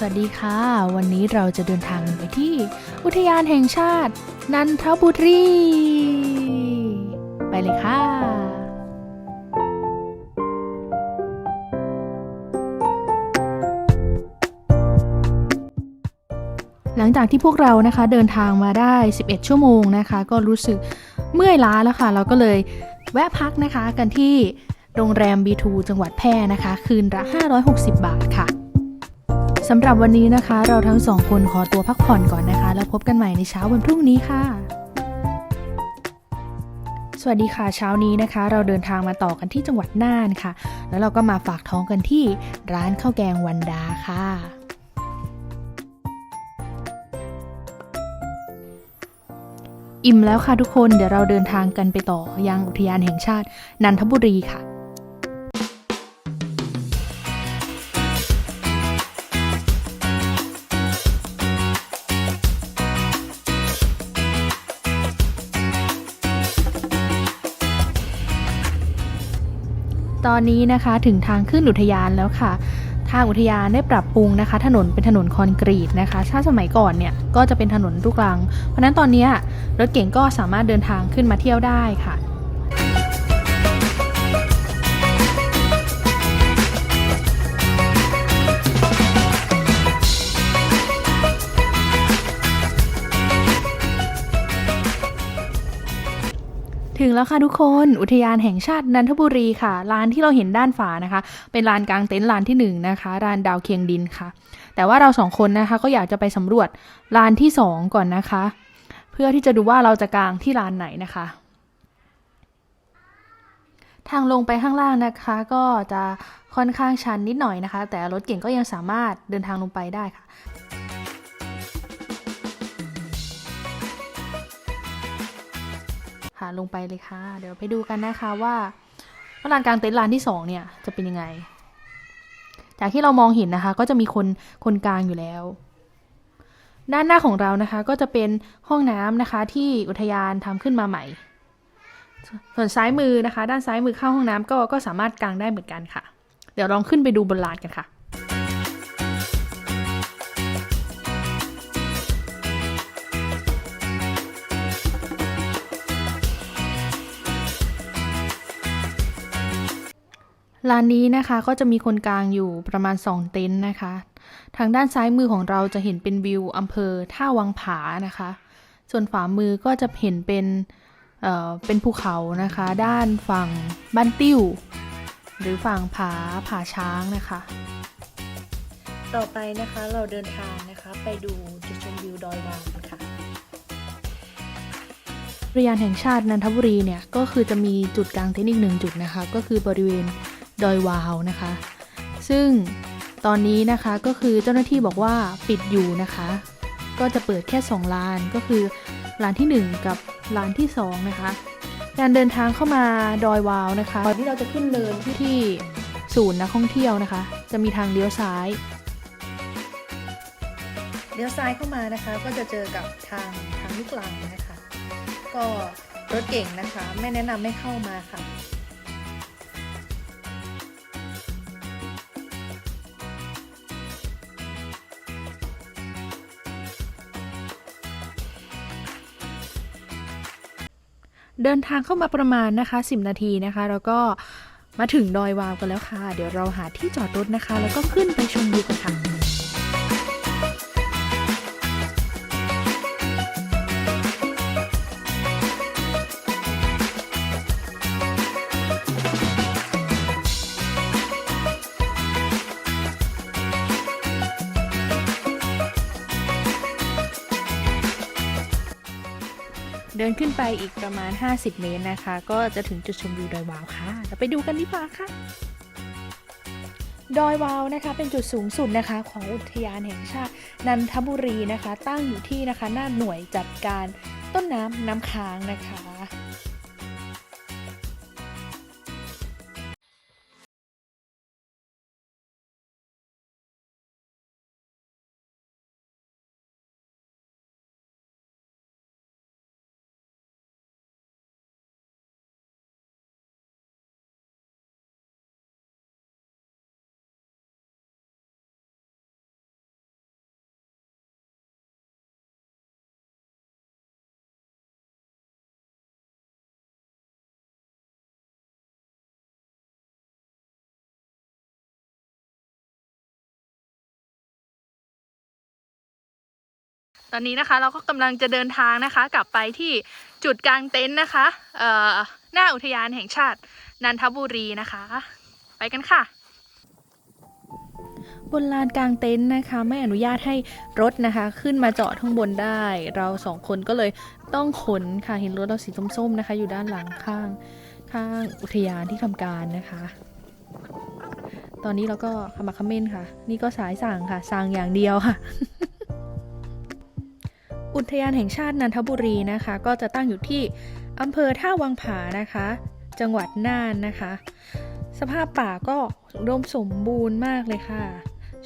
สวัสดีค่ะ วันนี้เราจะเดินทางไปที่ อุทยานแห่งชาติ นันทบุรี ไปเลยค่ะ หลังจากที่พวกเรานะคะเดินทางมาได้ 11 ชั่วโมงนะคะ ก็รู้สึกเมื่อยล้าแล้วค่ะ เราก็เลยแวะพักนะคะกันที่โรงแรม B2 จังหวัดแพร่นะคะ คืนละ560 บาทค่ะ สำหรับวันนี้นะคะ เราทั้งสองคนขอตัวพักผ่อนก่อนนะคะ แล้วพบกันใหม่ในเช้าวันพรุ่งนี้ค่ะ สวัสดีค่ะเช้านี้นะคะ เราเดินทางมาต่อกันที่จังหวัดน่านค่ะ แล้วเราก็มาฝากท้องกันที่ร้านข้าวแกงวันดาค่ะอิ่มแล้วค่ะทุกคนเดี๋ยวเราเดินทางกันไปต่อยังอุทยานแห่งชาตินันทบุรีค่ะ ตอนนี้นะคะถึงทางขึ้นอุทยานแล้วค่ะ ทางอุทยานได้ปรับปรุงนะคะ ถนนเป็นถนนคอนกรีตนะคะถ้าสมัยก่อนเนี่ยก็จะเป็นถนนลูกรัง เพราะนั้นตอนนี้รถเก่งก็สามารถเดินทางขึ้นมาเที่ยวได้ค่ะ ถึงแล้วค่ะทุกคนอุทยานแห่งชาตินันทบุรีค่ะลานที่เราเห็นด้านฝานะคะ เป็นลานกลางเต็นท์ลานที่หนึ่งนะคะลานดาวเคียงดินค่ะ แต่ว่าเราสองคนนะคะก็อยากจะไปสำรวจลานที่สองก่อนนะคะ เพื่อที่จะดูว่าเราจะกางที่ลานไหนนะคะ ทางลงไปข้างล่างนะคะก็จะค่อนข้างชันนิดหน่อยนะคะ แต่รถเก่งก็ยังสามารถเดินทางลงไปได้ค่ะ ค่ะลงไปเลยค่ะ เดี๋ยวไปดูกันนะคะว่าว่าลานกลางเต็นท์ลานที่สองเนี่ยจะเป็นยังไง จากที่เรามองเห็นนะคะ ก็จะมีคนคนกลางอยู่แล้ว ด้านหน้าของเรานะคะ ก็จะเป็นห้องน้ำนะคะที่อุทยานทำขึ้นมาใหม่ ส่วนซ้ายมือนะคะ ด้านซ้ายมือเข้าห้องน้ำก็ก็สามารถกางได้เหมือนกันค่ะ เดี๋ยวลองขึ้นไปดูบนลานกันค่ะ ร้านนี้นะคะก็จะมีคนกลางอยู่ประมาณ 2 เต็นท์นะคะ ทางด้านซ้ายมือของเราจะเห็นเป็นวิวอำเภอท่าวังผานะคะ ส่วนขวามือก็จะเห็นเป็นเอ่อเป็นภูเขานะคะ ด้านฝั่งบ้านติ้ว หรือฝั่งผาผาช้างนะคะ ต่อไปนะคะเราเดินทางนะคะไปดูจุดชมวิวดอยวางกันค่ะอุทยานแห่งชาตินันทบุรีเนี่ยก็คือจะมีจุดกลางเต็นท์อีกหนึ่งจุดนะคะ ก็คือบริเวณ ดอยวาวนะคะ ซึ่งตอนนี้นะคะก็คือเจ้าหน้าที่บอกว่าปิดอยู่นะคะ ก็จะเปิดแค่ 2 ลานก็คือลานทีหนึ่1 กับลานที่ 2 นะคะ การเดินทางเข้ามาดอยวาวนะคะก่อนที่เราจะขึ้นเนินที่ที่ศูนย์นักท่องเที่ยวนะคะ จะมีทางเลี้ยวซ้ายเลี้ยวซ้ายเข้ามานะคะก็จะเจอกับทางทางลูกลังนะคะ ก็รถเก่งนะคะ ไม่แนะนำให้เข้ามาค่ะ เดินทางเข้ามาประมาณนะคะ 10 นาทีนะคะ แล้วก็มาถึงดอยวาวกันแล้วค่ะ เดี๋ยวเราหาที่จอดรถนะคะ แล้วก็ขึ้นไปชมวิวกันค่ะ เดินขึ้นไปอีกประมาณ 50 เมตรนะคะ ก็จะถึงจุดชมวิวดอยวาวค่ะเราไปดูกันดีกว่าค่ะดอยวาวนะคะเป็นจุดสูงสุดนะคะของอุทยานแห่งชาตินันทบุรีนะคะ ตั้งอยู่ที่นะคะหน้าหน่วยจัดการต้นน้ำน้ำค้างนะคะ ตอนนี้นะคะเราก็กำลังจะเดินทางนะคะ กลับไปที่จุดกลางเต็นท์นะคะเอ่อหน้าอุทยานแห่งชาตินันทบุรีนะคะ ไปกันค่ะบนลานกลางเต็นท์นะคะไม่อนุญาตให้รถนะคะ ขึ้นมาจอดข้างบนได้ เราสองคนก็เลยต้องขนค่ะเห็นรถเราสีส้มๆนะคะ อยู่ด้านหลังข้างข้างอุทยานที่ทำการนะคะ ตอนนี้เราก็ขมักขม้นค่ะ นี่ก็สายสั่งค่ะสั่งอย่างเดียวค่ะ อุทยานแห่งชาตินันทบุรีนะคะ ก็จะตั้งอยู่ที่อำเภอท่าวังผานะคะ จังหวัดน่านนะคะ สภาพป่าก็อุดมสมบูรณ์มากเลยค่ะ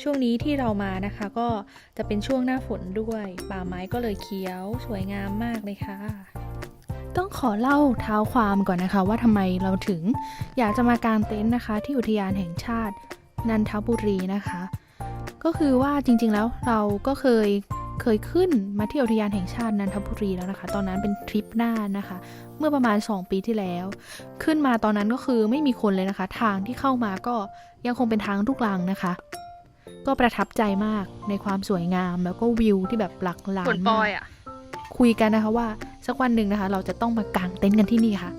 ช่วงนี้ที่เรามานะคะ ก็จะเป็นช่วงหน้าฝนด้วย ป่าไม้ก็เลยเขียวสวยงามมากเลยค่ะต้องขอเล่าเท้าความก่อนนะคะว่าทำไมเราถึงอยากจะมากางเต็นท์นะคะ ที่อุทยานแห่งชาตินันทบุรีนะคะ ก็คือว่าจริงๆแล้วเราก็เคย เคยขึ้นมาที่อุทยานแห่งชาตินันทบุรีแล้วนะคะ ตอนนั้นเป็นทริปหน้านนะคะ เมื่อประมาณ 2 ปีที่แล้ว ขึ้นมาตอนนั้นก็คือไม่มีคนเลยนะคะ ทางที่เข้ามาก็ยังคงเป็นทางลูกลังนะคะ ก็ประทับใจมากในความสวยงามแล้วก็วิวที่แบบหลักหลานฝนปมาอยกอะคุยกันนะคะว่าสักวันหนึ่งนะคะ เราจะต้องมากางเต็นท์กันที่นี่ค่ะ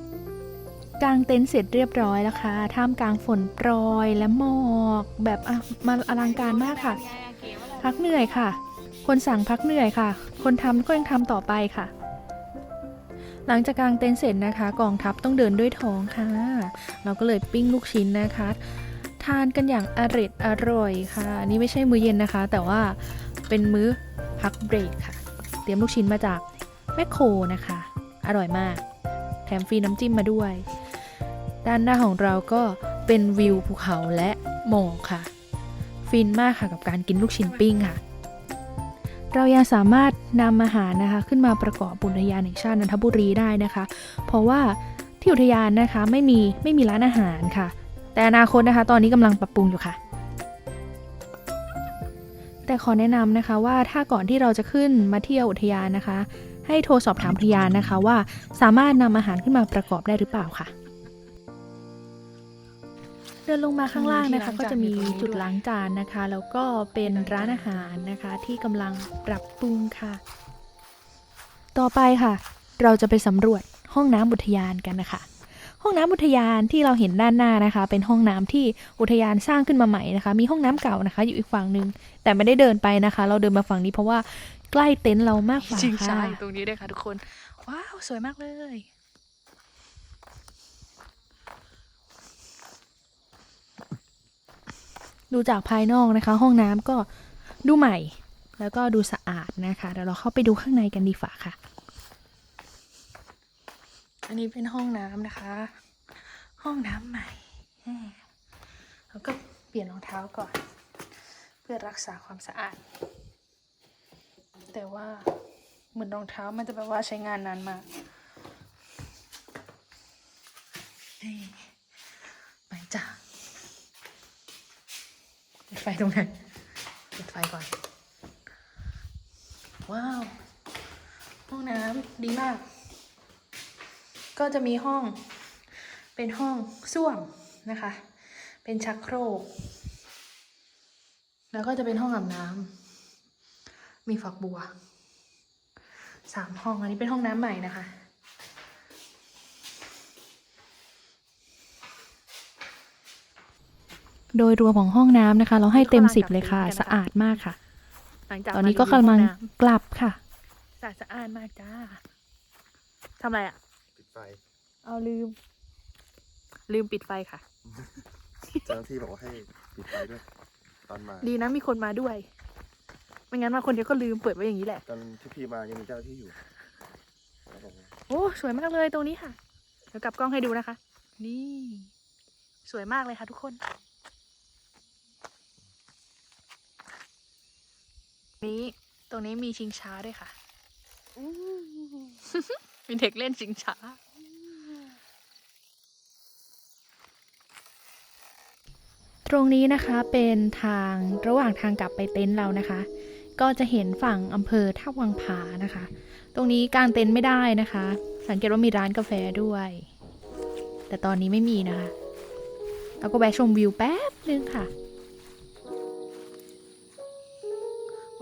กางเต็นท์เสร็จเรียบร้อยแล้วค่ะ ท่ามกลางฝนโปรยและหมอก แบบอะมาอลังการมากค่ะ พักเหนื่อยค่ะ คนสั่งพักเหนื่อยค่ะ คนทำก็ยังทำต่อไปค่ะ หลังจากกางเต็นท์เสร็จนะคะ กองทัพต้องเดินด้วยท้องค่ะ เราก็เลยปิ้งลูกชิ้นนะคะ ทานกันอย่างอร็ดอร่อยค่ะนนี่ไม่ใช่มื้อเย็นนะคะ แต่ว่าเป็นมื้อพักเบรกค่ะ เตรียมลูกชิ้นมาจากแมคโครนะคะ อร่อยมาก แถมฟรีน้ำจิ้มมาด้วย ด้านหน้าของเราก็เป็นวิวภูเขาและหมอกค่ะ ฟินมากค่ะกับการกินลูกชิ้นปิ้งค่ะ เรายังสามารถนำอาหารนะคะ ขึ้นมาประกอบอุทยานแห่งชาตินันทบุรีได้นะคะ เพราะว่าที่อุทยานนะคะไม่มีไม่มีร้านอาหารค่ะ แต่อนาคตนะคะ ตอนนี้กำลังปรับปรุงอยู่ค่ะ แต่ขอแนะนำนะคะว่าถ้าก่อนที่เราจะขึ้นมาเที่ยวอุทยานนะคะ ให้โทรสอบถามอุทยานนะคะว่าสามารถนำอาหารขึ้นมาประกอบได้หรือเปล่าค่ะ ดินลงมาข้างล่างนะคะ ก็จะมีจุดล้างจานนะคะ แล้วก็เป็นร้านอาหารนะคะ ที่กำลังปรับปรุงค่ะ ต่อไปค่ะ เราจะไปสำรวจห้องน้ำอุทยานกันนะคะ ห้องน้ำอุทยานที่เราเห็นด้านหน้านะคะ เป็นห้องน้ำที่อุทยานสร้างขึ้นมาใหม่นะคะ มีห้องน้ำเก่านะคะ อยู่อีกฝั่งหนึ่งแต่ไม่ได้เดินไปนะคะ เราเดินมาฝั่งนี้เพราะว่าใกล้เต็นท์เรามากกว่าจริงค่ะใช่ตรงนี้ด้วยค่ะทุกคน ว้าว สวยมากเลย ดูจากภายนอกนะคะ ห้องน้ำก็ดูใหม่ แล้วก็ดูสะอาดนะคะเดี๋ยวเราเข้าไปดูข้างในกันดีฝ่าค่ะ อันนี้เป็นห้องน้ำนะคะ ห้องน้ำใหม่แหม่แล้วก็เปลี่ยนรองเท้าก่อน เพื่อรักษาความสะอาด แต่ว่าเหมือนรองเท้ามันจะแบบว่าใช้งานนานมากนี่ไปจ้ะ ปิด ไฟตรงไหนปิดไฟก่อน ว้าว ห้องน้ำดีมาก ก็จะมีห้อง เป็นห้องส้วมนะคะ เป็นชักโครก แล้วก็จะเป็นห้องอาบน้ำ มีฝักบัว สามห้อง อันนี้เป็นห้องน้ำใหม่นะคะ โดยรวมของห้องน้ำนะคะ เราให้เต็มสิบเลยค่ะ สะอาดมากค่ะหลังจากตอนนี้ก็กำลังกลับค่ะสะอาดสะอาดมากจ้าทำอะไรอะ ปิดไฟ เอาลืม ลืมปิดไฟค่ะ เจ้าหน้าที่บอกว่าให้ปิดไฟด้วย ตอนมา ดีนะมีคนมาด้วย ไม่งั้นมาคนเดียวก็ลืมเปิดไว้อย่างนี้แหละ ตอนที่พี่มายังมีเจ้าหน้าที่อยู่แล้วบอกว่าโอ้สวยมากเลยตรงนี้ค่ะ เดี๋ยวกลับกล้องให้ดูนะคะ นี่ สวยมากเลยค่ะทุกคน นี้ตรงนี้มีชิงช้าด้วยค่ะ มีเด็กเล่นชิงช้า ตรงนี้นะคะเป็นทางระหว่างทางกลับไปเต็นท์เรานะคะ ก็จะเห็นฝั่งอำเภอท่าวังผานะคะ ตรงนี้กางเต็นท์ไม่ได้นะคะ สังเกตว่ามีร้านกาแฟด้วย แต่ตอนนี้ไม่มีนะคะ เราก็แวะชมวิวแป๊บนึงค่ะ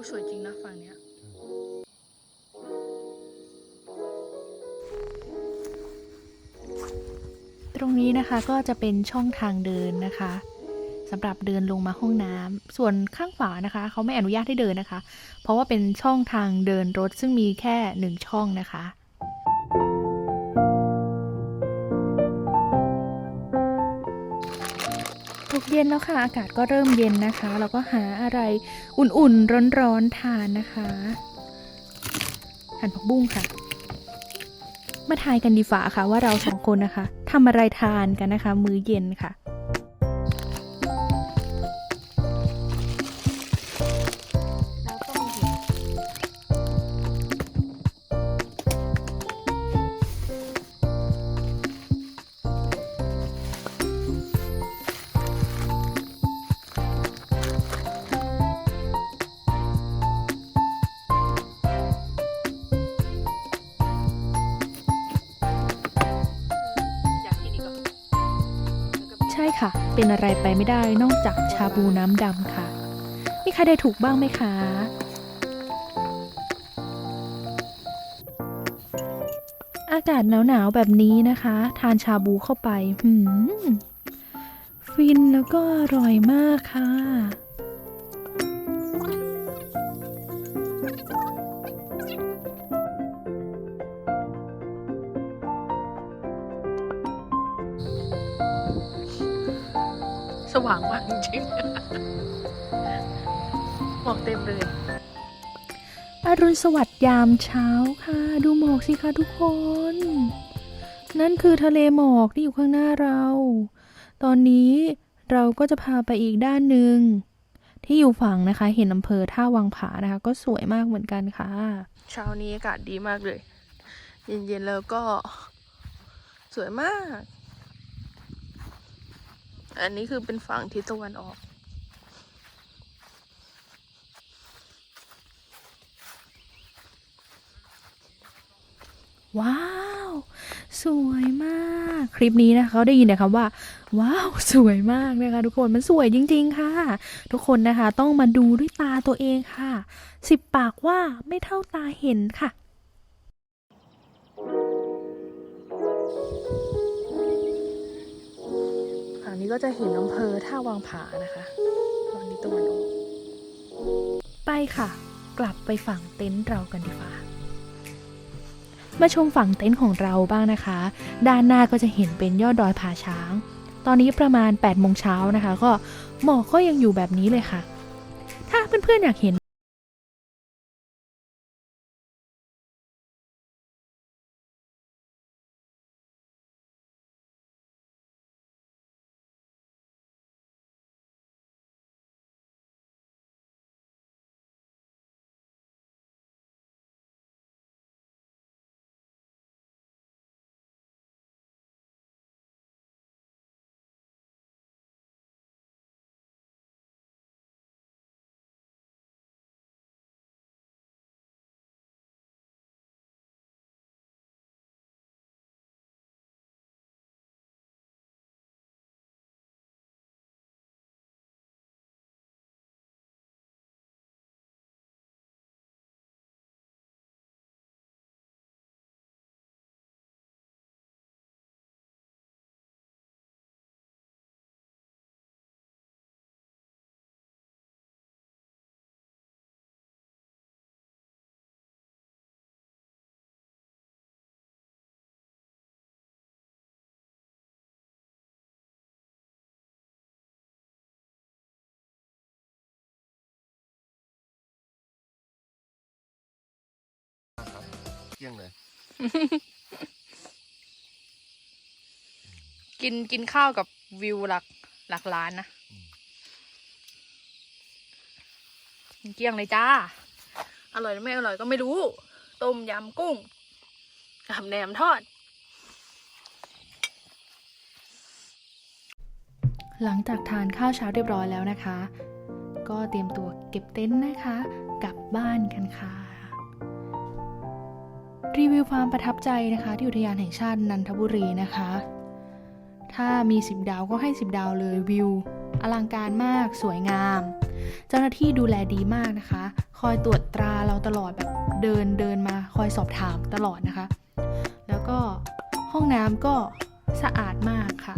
สวยจริงนะฝั่งเนี้ยตรงนี้นะคะก็จะเป็นช่องทางเดินนะคะสำหรับเดินลงมาห้องน้ำส่วนข้างขวานะคะเขาไม่อนุญาตให้เดินนะคะ เพราะว่าเป็นช่องทางเดินรถซึ่งมีแค่หนึ่งช่องนะคะ เย็นแล้วค่ะ อากาศก็เริ่มเย็นนะคะ เราก็หาอะไรอุ่นๆ ร้อนๆ ทานนะคะ หั่นผักบุ้งค่ะ มาทายกันดีฝ่าค่ะว่าเราสองคนนะคะทำอะไรทานกันนะคะ มื้อเย็นค่ะ ช่ค่ะ เป็นอะไรไปไม่ได้นอกจากชาบูน้ำดำค่ะ มีใครได้ถูกบ้างไหมคะ อากาศหนาวๆแบบนี้นะคะ ทานชาบูเข้าไปฟินแล้วก็อร่อยมากค่ะ สว่างมากจริงๆหมอกเต็มเลย อรุณสวัสดิ์ยามเช้าค่ะ ดูหมอกสิคะทุกคน นั่นคือทะเลหมอกที่อยู่ข้างหน้าเรา ตอนนี้เราก็จะพาไปอีกด้านหนึ่งที่อยู่ฝั่งนะคะ เห็นอำเภอท่าวังผานะคะ ก็สวยมากเหมือนกันค่ะ เช้านี้อากาศดีมากเลย เย็นๆแล้วก็สวยมาก อันนี้คือเป็นฝั่งทิศตะวันออก ว้าว สวยมาก คลิปนี้นะเขาได้ยินแต่คำว่า ว้าว สวยมากนะคะทุกคนมันสวยจริง ๆ ค่ะ ทุกคนนะคะ ต้องมาดูด้วยตาตัวเองค่ะ สิบปากว่าไม่เท่าตาเห็นค่ะ นี้ก็จะเห็นอำเภอท่าวังผานะคะฝั่งนี้ตะวันออกไปค่ะ กลับไปฝั่งเต็นท์เรากันดีกว่ามาชมฝั่งเต็นท์ของเราบ้างนะคะ ด้านหน้าก็จะเห็นเป็นยอดดอยผาช้าง ตอนนี้ประมาณ8โมงเช้านะคะ ก็หมอกก็ยังอยู่แบบนี้เลยค่ะ ถ้าเพื่อนๆอยากเห็น เที่ยงเลย กินกินข้าวกับวิวหลักหลักล้านนะกินเกลี้ยงเลยจ้า อร่อยหรือไม่อร่อยก็ไม่รู้ ต้มยำกุ้งกับแหนมทอด หลังจากทานข้าวเช้าเรียบร้อยแล้วนะคะ ก็เตรียมตัวเก็บเต็นท์นะคะ กลับบ้านกันค่ะ รีวิวความประทับใจนะคะที่อุทยานแห่งชาตินันทบุรีนะคะ ถ้ามี 10 ดาวก็ให้ 10 ดาวเลยวิว อลังการมากสวยงาม เจ้าหน้าที่ดูแลดีมากนะคะ คอยตรวจตราเราตลอดแบบเดินเดินมาคอยสอบถามตลอดนะคะ แล้วก็ห้องน้ำก็สะอาดมากค่ะ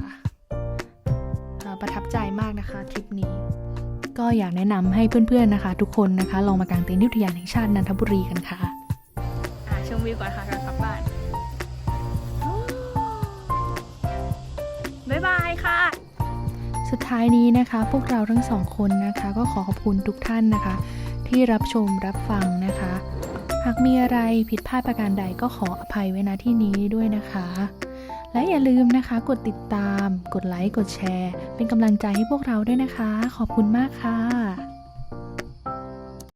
ประทับใจมากนะคะทริปนี้ก็อยากแนะนำให้เพื่อนๆนะคะ ทุกคนนะคะ ลองมากางเต็นท์ที่อุทยานแห่งชาตินันทบุรีกันค่ะ วิวก่อนค่ะก่อนกลับบ้าน บ๊ายบายค่ะ สุดท้ายนี้นะคะ พวกเราทั้งสองคนนะคะ ก็ขอขอบคุณทุกท่านนะคะ ที่รับชมรับฟังนะคะ หากมีอะไรผิดพลาดประการใดก็ขออภัยไว้ณที่นี้ด้วยนะคะ และอย่าลืมนะคะ กดติดตาม กดไลค์ กดแชร์ เป็นกำลังใจให้พวกเราด้วยนะคะ ขอบคุณมากค่ะ